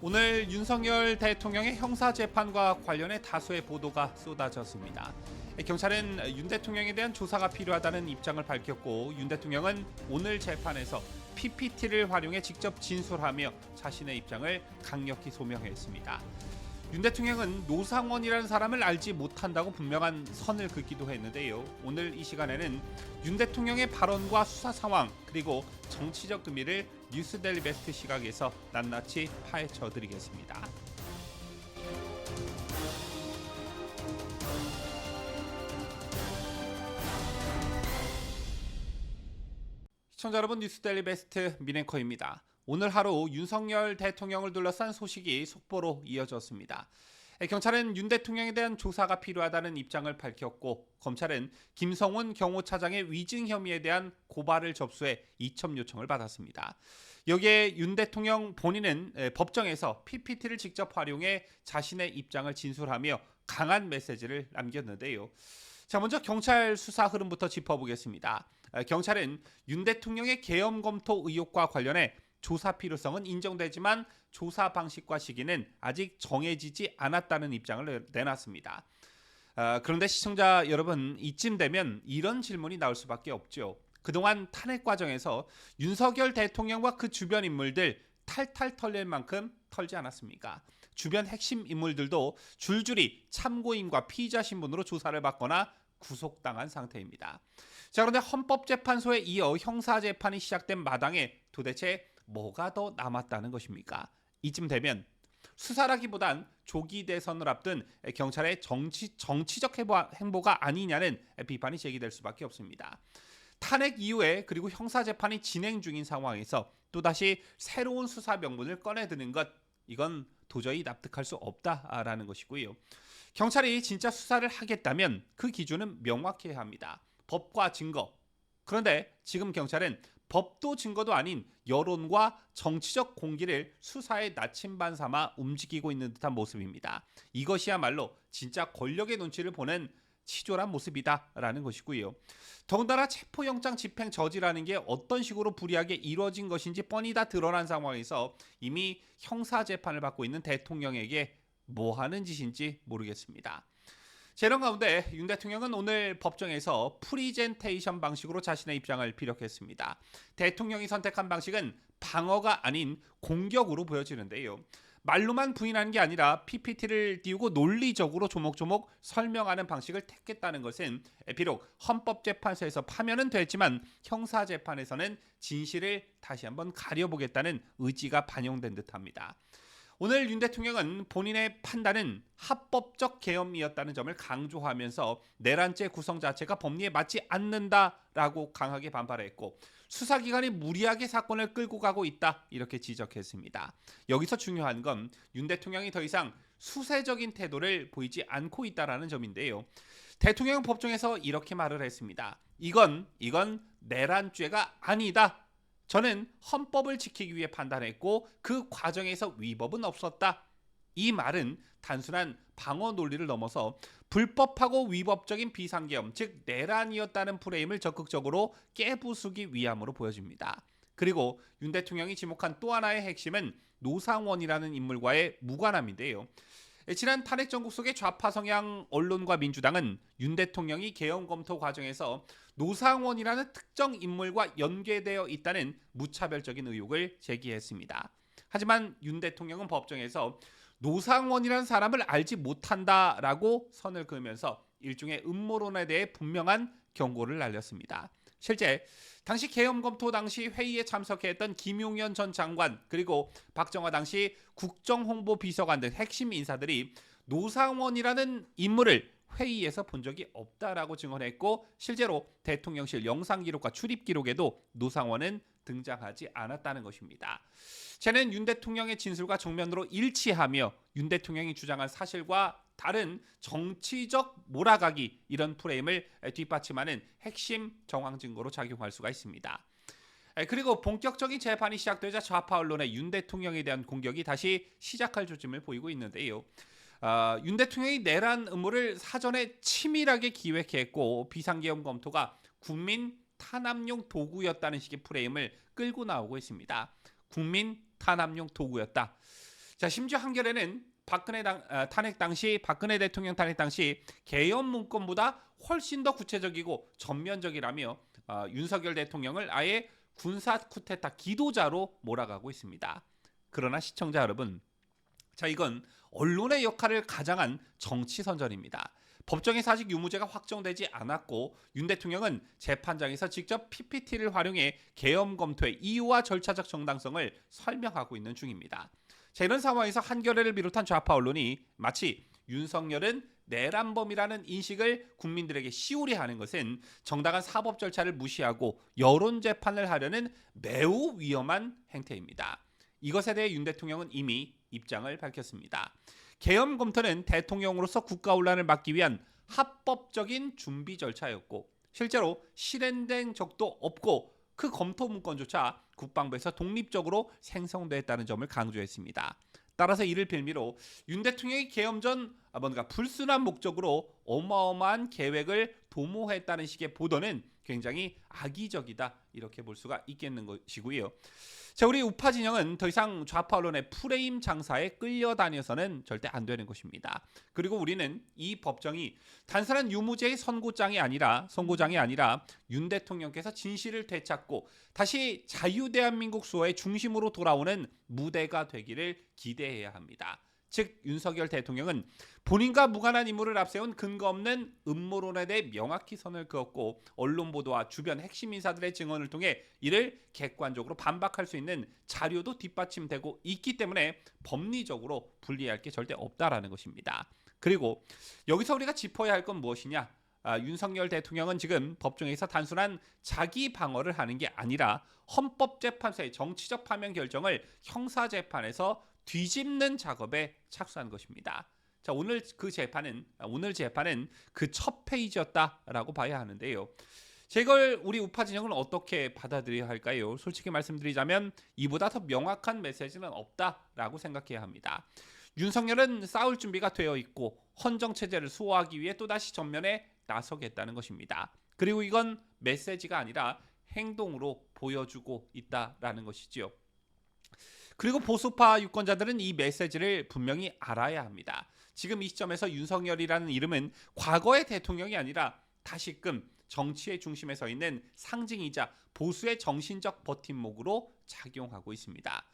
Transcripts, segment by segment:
오늘 윤석열 대통령의 형사 재판과 관련해 다수의 보도가 쏟아졌습니다. 경찰은 윤 대통령에 대한 조사가 필요하다는 입장을 밝혔고 윤 대통령은 오늘 재판에서 PPT를 활용해 직접 진술하며 자신의 입장을 강력히 소명했습니다. 윤 대통령은 노상원이라는 사람을 알지 못한다고 분명한 선을 긋기도 했는데요. 오늘 이 시간에는 윤 대통령의 발언과 수사 상황 그리고 정치적 의미를 뉴스데일리 베스트 시각에서 낱낱이 파헤쳐 드리겠습니다. 시청자 여러분 뉴스데일리 베스트 미네커입니다. 오늘 하루 윤석열 대통령을 둘러싼 소식이 속보로 이어졌습니다. 경찰은 윤 대통령에 대한 조사가 필요하다는 입장을 밝혔고 검찰은 김성훈 경호차장의 위증 혐의에 대한 고발을 접수해 이첩 요청을 받았습니다. 여기에 윤 대통령 본인은 법정에서 PPT를 직접 활용해 자신의 입장을 진술하며 강한 메시지를 남겼는데요. 자, 먼저 경찰 수사 흐름부터 짚어보겠습니다. 경찰은 윤 대통령의 계엄 검토 의혹과 관련해 조사 필요성은 인정되지만 조사 방식과 시기는 아직 정해지지 않았다는 입장을 내놨습니다. 어, 그런데 시청자 여러분 이쯤 되면 이런 질문이 나올 수밖에 없죠. 그동안 탄핵 과정에서 윤석열 대통령과 그 주변 인물들 탈탈 털릴 만큼 털지 않았습니까? 주변 핵심 인물들도 줄줄이 참고인과 피의자 신분으로 조사를 받거나 구속당한 상태입니다. 자, 그런데 헌법재판소에 이어 형사재판이 시작된 마당에 도대체 뭐가 더 남았다는 것입니까? 이쯤 되면 수사라기보단 조기 대선을 앞둔 경찰의 정치, 정치적 행보가 아니냐는 비판이 제기될 수밖에 없습니다. 탄핵 이후에 그리고 형사재판이 진행 중인 상황에서 또다시 새로운 수사 명분을 꺼내드는 것 이건 도저히 납득할 수 없다라는 것이고요. 경찰이 진짜 수사를 하겠다면 그 기준은 명확해야 합니다. 법과 증거. 그런데 지금 경찰은 법도 증거도 아닌 여론과 정치적 공기를 수사의 나침반 삼아 움직이고 있는 듯한 모습입니다. 이것이야말로 진짜 권력의 눈치를 보는 치졸한 모습이다라는 것이고요. 더군다나 체포영장 집행 저지라는 게 어떤 식으로 불이하게 이루어진 것인지 뻔히 다 드러난 상황에서 이미 형사 재판을 받고 있는 대통령에게 뭐 하는 짓인지 모르겠습니다. 재론 가운데 윤 대통령은 오늘 법정에서 프리젠테이션 방식으로 자신의 입장을 피력했습니다. 대통령이 선택한 방식은 방어가 아닌 공격으로 보여지는데요. 말로만 부인하는 게 아니라 PPT를 띄우고 논리적으로 조목조목 설명하는 방식을 택했다는 것은 비록 헌법재판소에서 파면은 됐지만 형사재판에서는 진실을 다시 한번 가려보겠다는 의지가 반영된 듯합니다. 오늘 윤 대통령은 본인의 판단은 합법적 계엄이었다는 점을 강조하면서 내란죄 구성 자체가 법리에 맞지 않는다라고 강하게 반발했고 수사기관이 무리하게 사건을 끌고 가고 있다 이렇게 지적했습니다. 여기서 중요한 건 윤 대통령이 더 이상 수세적인 태도를 보이지 않고 있다라는 점인데요. 대통령 법정에서 이렇게 말을 했습니다. 이건 이건 내란죄가 아니다. 저는 헌법을 지키기 위해 판단했고 그 과정에서 위법은 없었다. 이 말은 단순한 방어 논리를 넘어서 불법하고 위법적인 비상계엄, 즉 내란이었다는 프레임을 적극적으로 깨부수기 위함으로 보여집니다. 그리고 윤 대통령이 지목한 또 하나의 핵심은 노상원이라는 인물과의 무관함인데요. 지난 탄핵 정국 속의 좌파 성향 언론과 민주당은 윤 대통령이 개헌 검토 과정에서 노상원이라는 특정 인물과 연계되어 있다는 무차별적인 의혹을 제기했습니다. 하지만 윤 대통령은 법정에서 노상원이라는 사람을 알지 못한다라고 선을 그으면서 일종의 음모론에 대해 분명한 경고를 날렸습니다. 실제 당시 계엄 검토 당시 회의에 참석했던 김용현 전 장관 그리고 박정화 당시 국정홍보 비서관 등 핵심 인사들이 노상원이라는 인물을 회의에서 본 적이 없다라고 증언했고 실제로 대통령실 영상 기록과 출입 기록에도 노상원은 등장하지 않았다는 것입니다. 쟤는 윤 대통령의 진술과 정면으로 일치하며 윤 대통령이 주장한 사실과 다른 정치적 몰아가기 이런 프레임을 뒷받침하는 핵심 정황 증거로 작용할 수가 있습니다. 그리고 본격적인 재판이 시작되자 좌파 언론의 윤 대통령에 대한 공격이 다시 시작할 조짐을 보이고 있는데요. 어, 윤 대통령이 내란 음모를 사전에 치밀하게 기획했고 비상계엄 검토가 국민 탄압용 도구였다는 식의 프레임을 끌고 나오고 있습니다. 국민 탄압용 도구였다. 자 심지어 한겨레는 박근혜 당, 아, 탄핵 당시 박근혜 대통령 탄핵 당시 개헌 문건보다 훨씬 더 구체적이고 전면적이라며 아, 윤석열 대통령을 아예 군사 쿠데타 기도자로 몰아가고 있습니다. 그러나 시청자 여러분, 자 이건 언론의 역할을 가장한 정치 선전입니다. 법정의 사직 유무죄가 확정되지 않았고 윤 대통령은 재판장에서 직접 PPT를 활용해 계엄 검토의 이유와 절차적 정당성을 설명하고 있는 중입니다. 자, 이런 상황에서 한겨레를 비롯한 좌파 언론이 마치 윤석열은 내란범이라는 인식을 국민들에게 시우리 하는 것은 정당한 사법 절차를 무시하고 여론 재판을 하려는 매우 위험한 행태입니다. 이것에 대해 윤 대통령은 이미 입장을 밝혔습니다. 계엄 검토는 대통령으로서 국가 혼란을 막기 위한 합법적인 준비 절차였고 실제로 실행된 적도 없고 그 검토 문건조차 국방부에서 독립적으로 생성됐다는 점을 강조했습니다. 따라서 이를 빌미로 윤 대통령이 계엄 전 아, 뭔가 불순한 목적으로 어마어마한 계획을 도모했다는 식의 보도는 굉장히 악의적이다 이렇게 볼 수가 있겠는 것이고요. 자, 우리 우파 진영은 더 이상 좌파 언론의 프레임 장사에 끌려다녀서는 절대 안 되는 것입니다. 그리고 우리는 이 법정이 단순한 유무죄의 선고장이 아니라 선고장이 아니라 윤 대통령께서 진실을 되찾고 다시 자유 대한민국 수호의 중심으로 돌아오는 무대가 되기를 기대해야 합니다. 즉 윤석열 대통령은 본인과 무관한 인물을 앞세운 근거 없는 음모론에 대해 명확히 선을 그었고 언론 보도와 주변 핵심 인사들의 증언을 통해 이를 객관적으로 반박할 수 있는 자료도 뒷받침되고 있기 때문에 법리적으로 불리할 게 절대 없다라는 것입니다. 그리고 여기서 우리가 짚어야 할 건 무엇이냐? 아, 윤석열 대통령은 지금 법정에서 단순한 자기 방어를 하는 게 아니라 헌법재판소의 정치적 파면 결정을 형사재판에서 뒤집는 작업에 착수한 것입니다. 자 오늘 그 재판은 아, 오늘 재판은 그 첫 페이지였다라고 봐야 하는데요. 제걸 우리 우파 진영은 어떻게 받아들여야 할까요? 솔직히 말씀드리자면 이보다 더 명확한 메시지는 없다라고 생각해야 합니다. 윤석열은 싸울 준비가 되어 있고 헌정 체제를 수호하기 위해 또다시 전면에 나서겠다는 것입니다. 그리고 이건 메시지가 아니라 행동으로 보여주고 있다라는 것이지요. 그리고 보수파 유권자들은 이 메시지를 분명히 알아야 합니다. 지금 이 시점에서 윤석열이라는 이름은 과거의 대통령이 아니라 다시금 정치의 중심에 서 있는 상징이자 보수의 정신적 버팀목으로 작용하고 있습니다.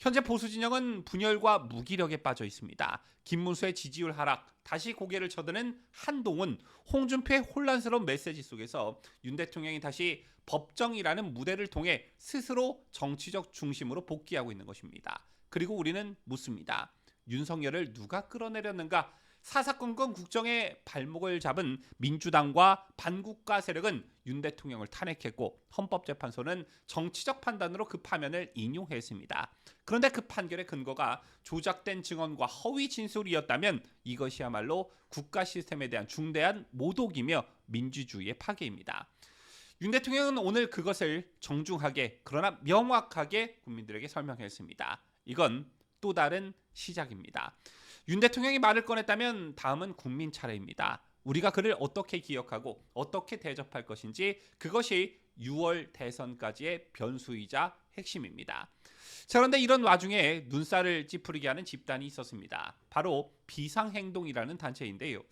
현재 보수 진영은 분열과 무기력에 빠져 있습니다. 김문수의 지지율 하락, 다시 고개를 쳐드는 한동훈, 홍준표의 혼란스러운 메시지 속에서 윤 대통령이 다시 법정이라는 무대를 통해 스스로 정치적 중심으로 복귀하고 있는 것입니다. 그리고 우리는 묻습니다. 윤석열을 누가 끌어내렸는가? 사사건건 국정의 발목을 잡은 민주당과 반국가 세력은 윤 대통령을 탄핵했고 헌법재판소는 정치적 판단으로 그 파면을 인용했습니다. 그런데 그 판결의 근거가 조작된 증언과 허위 진술이었다면 이것이야말로 국가 시스템에 대한 중대한 모독이며 민주주의의 파괴입니다. 윤 대통령은 오늘 그것을 정중하게 그러나 명확하게 국민들에게 설명했습니다. 이건 또 다른 시작입니다. 윤 대통령이 말을 꺼냈다면 다음은 국민 차례입니다. 우리가 그를 어떻게 기억하고 어떻게 대접할 것인지 그것이 6월 대선까지의 변수이자 핵심입니다. 자, 그런데 이런 와중에 눈살을 찌푸리게 하는 집단이 있었습니다. 바로 비상행동이라는 단체인데요.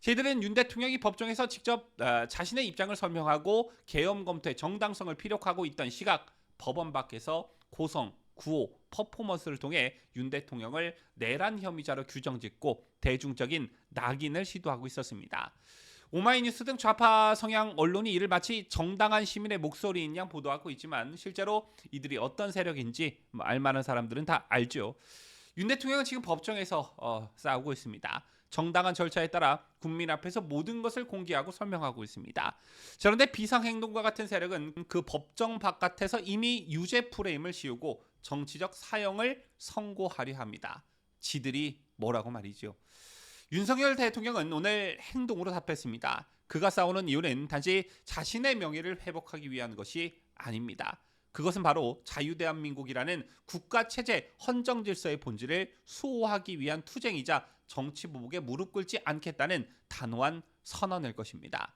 저희들은 윤 대통령이 법정에서 직접 어, 자신의 입장을 설명하고 계엄 검토의 정당성을 피력하고 있던 시각 법원 밖에서 고성, 구호, 퍼포먼스를 통해 윤 대통령을 내란 혐의자로 규정짓고 대중적인 낙인을 시도하고 있었습니다. 오마이뉴스 등 좌파 성향 언론이 이를 마치 정당한 시민의 목소리인 양 보도하고 있지만 실제로 이들이 어떤 세력인지 뭐 알만한 사람들은 다 알죠. 윤 대통령은 지금 법정에서 어, 싸우고 있습니다. 정당한 절차에 따라 국민 앞에서 모든 것을 공개하고 설명하고 있습니다. 그런데 비상행동과 같은 세력은 그 법정 바깥에서 이미 유죄 프레임을 씌우고 정치적 사형을 선고하려 합니다. 지들이 뭐라고 말이죠. 윤석열 대통령은 오늘 행동으로 답했습니다. 그가 싸우는 이유는 단지 자신의 명예를 회복하기 위한 것이 아닙니다. 그것은 바로 자유대한민국이라는 국가 체제 헌정 질서의 본질을 수호하기 위한 투쟁이자 정치 보복에 무릎 꿇지 않겠다는 단호한 선언일 것입니다.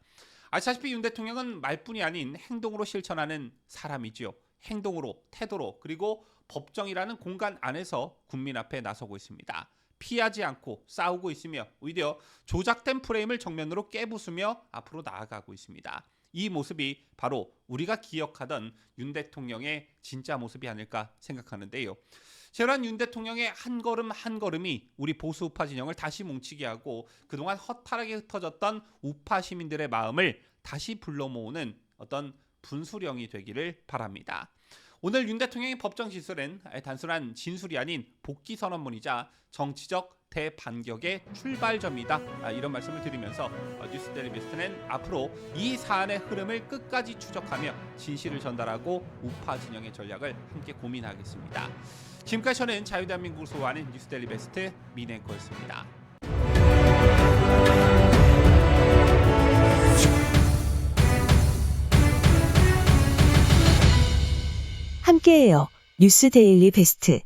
아시다시피 윤 대통령은 말뿐이 아닌 행동으로 실천하는 사람이지요. 행동으로, 태도로, 그리고 법정이라는 공간 안에서 국민 앞에 나서고 있습니다. 피하지 않고 싸우고 있으며 오히려 조작된 프레임을 정면으로 깨부수며 앞으로 나아가고 있습니다. 이 모습이 바로 우리가 기억하던 윤 대통령의 진짜 모습이 아닐까 생각하는데요. 재란 윤 대통령의 한 걸음 한 걸음이 우리 보수 우파 진영을 다시 뭉치게 하고 그동안 허탈하게 흩어졌던 우파 시민들의 마음을 다시 불러 모으는 어떤 분수령이 되기를 바랍니다. 오늘 윤 대통령의 법정 진술은 단순한 진술이 아닌 복귀 선언문이자 정치적 대반격의 출발점이다. 아, 이런 말씀을 드리면서 어, 뉴스 데리비스트는 앞으로 이 사안의 흐름을 끝까지 추적하며 진실을 전달하고 우파 진영의 전략을 함께 고민하겠습니다. 지금까지 저는 자유대한민국을 소화하는 뉴스 데리베스트 민앵커였습니다. 함께해요. 뉴스 데일리 베스트.